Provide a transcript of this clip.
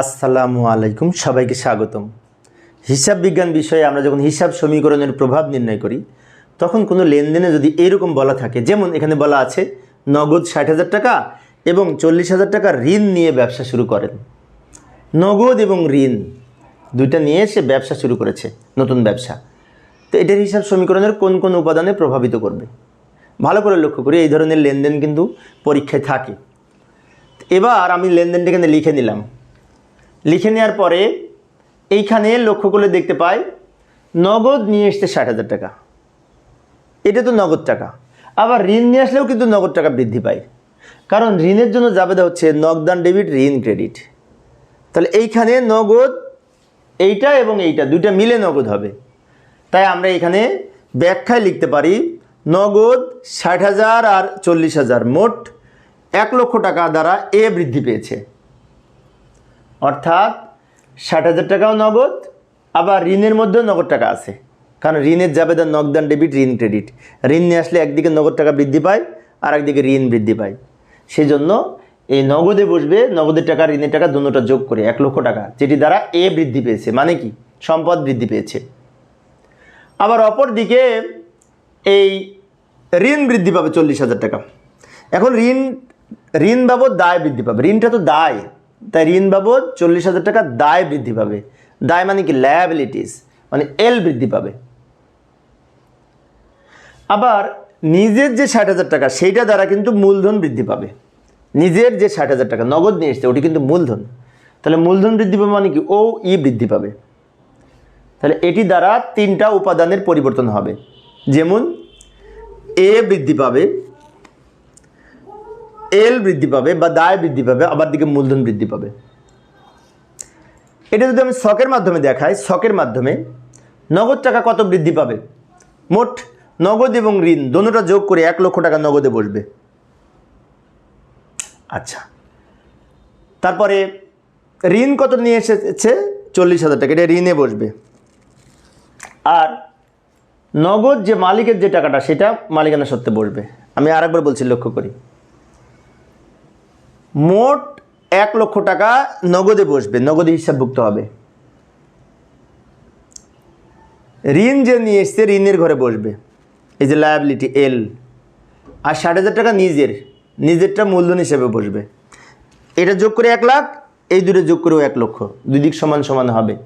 আসসালামু আলাইকুম, সবাইকে স্বাগতম। হিসাব বিজ্ঞান বিষয়ে আমরা যখন হিসাব সমীকরণের প্রভাব নির্ণয় করি, তখন কোনো লেনদেনে যদি এইরকম বলা থাকে, যেমন এখানে বলা আছে, নগদ ষাট হাজার টাকা এবং চল্লিশ হাজার টাকা ঋণ নিয়ে ব্যবসা শুরু করেন। নগদ এবং ঋণ দুইটা নিয়ে সে ব্যবসা শুরু করেছে, নতুন ব্যবসা। তো এটার হিসাব সমীকরণের কোন কোন উপাদানে প্রভাবিত করবে? ভালো করে লক্ষ্য করি, এই ধরনের লেনদেন কিন্তু পরীক্ষায় থাকে। এবার আমি লেনদেনটা এখানে লিখে নিলাম। লিখে নেওয়ার পরে এইখানে লক্ষ্য করলে দেখতে পাই, নগদ নিয়ে এসছে ষাট হাজার টাকা। এটা তো নগদ টাকা। আবার ঋণ নিয়ে আসলেও কিন্তু নগদ টাকা বৃদ্ধি পায়। কারণ ঋণের জন্য যাবে হচ্ছে নগদান ডেবিট, ঋণ ক্রেডিট। তাহলে এইখানে নগদ, এইটা এবং এইটা, দুইটা মিলে নগদ হবে। তাই আমরা এখানে ব্যাখ্যায় লিখতে পারি, নগদ ষাট হাজার আর চল্লিশ হাজার মোট এক লক্ষ টাকা দ্বারা এ বৃদ্ধি পেয়েছে। অর্থাৎ ষাট হাজার টাকাও নগদ, আবার ঋণের মধ্যেও নগদ টাকা আছে। কারণ ঋণের জাবেদা নগদান ডেবিট, ঋণ ক্রেডিট। ঋণ নিয়ে আসলে একদিকে নগদ টাকা বৃদ্ধি পায়, আর একদিকে ঋণ বৃদ্ধি পায়। সেই জন্য এই নগদে বসবে নগদের টাকা, ঋণের টাকা দুটোটা যোগ করে এক লক্ষ টাকা, যেটি দ্বারা এ বৃদ্ধি পেয়েছে। মানে কি? সম্পদ বৃদ্ধি পেয়েছে। আবার অপর দিকে এই ঋণ বৃদ্ধি পাবে চল্লিশ হাজার টাকা। এখন ঋণ ঋণ বাবদ দায় বৃদ্ধি পাবে। ঋণটা তো দায়। তাই ঋণ বাবদ চল্লিশ হাজার টাকা দায় বৃদ্ধি পাবে। দায় মানে কি? লায়াবিলিটিস মানে এল বৃদ্ধি পাবে। আবার নিজের যে ষাট হাজার টাকা, সেইটা দ্বারা কিন্তু মূলধন বৃদ্ধি পাবে। নিজের যে ষাট হাজার টাকা, নগদ নিয়ে এসছে, ওটি কিন্তু মূলধন। তাহলে মূলধন বৃদ্ধি পাবে মানে কি? ও ই বৃদ্ধি পাবে। তাহলে এটি দ্বারা তিনটা উপাদানের পরিবর্তন হবে। যেমন এ বৃদ্ধি পাবে এল বৃদ্ধি পাবে বা দায় বৃদ্ধি পাবে, আবার দিকে মূলধন বৃদ্ধি পাবে। এটা যদি আমি শখের মাধ্যমে দেখাই, শখের মাধ্যমে নগদ টাকা কত বৃদ্ধি পাবে? মোট নগদ এবং ঋণ, দোনোটা যোগ করে এক লক্ষ টাকা নগদে বসবে। আচ্ছা। তারপরে ঋণ কত নিয়ে এসেছে? চল্লিশ হাজার টাকা, এটা ঋণে বসবে। আর নগদ যে মালিকের যে টাকাটা, সেটা মালিকানা সত্ত্বে বসবে। আমি আরেকবার বলছি, লক্ষ্য করি। মোট এক লক্ষ টাকা নগদে বসবে, নগদে হিসাবভুক্ত হবে। ঋণ যে নিয়ে এসছে, ঋণের ঘরে বসবে। এই যে লায়াবিলিটি এল আর ষাট হাজার টাকা নিজের, নিজেরটা মূলধন হিসেবে বসবে। এটা যোগ করে এক লাখ, এই দুটো যোগ করেও এক লক্ষ। দুই দিক সমান সমান হবে।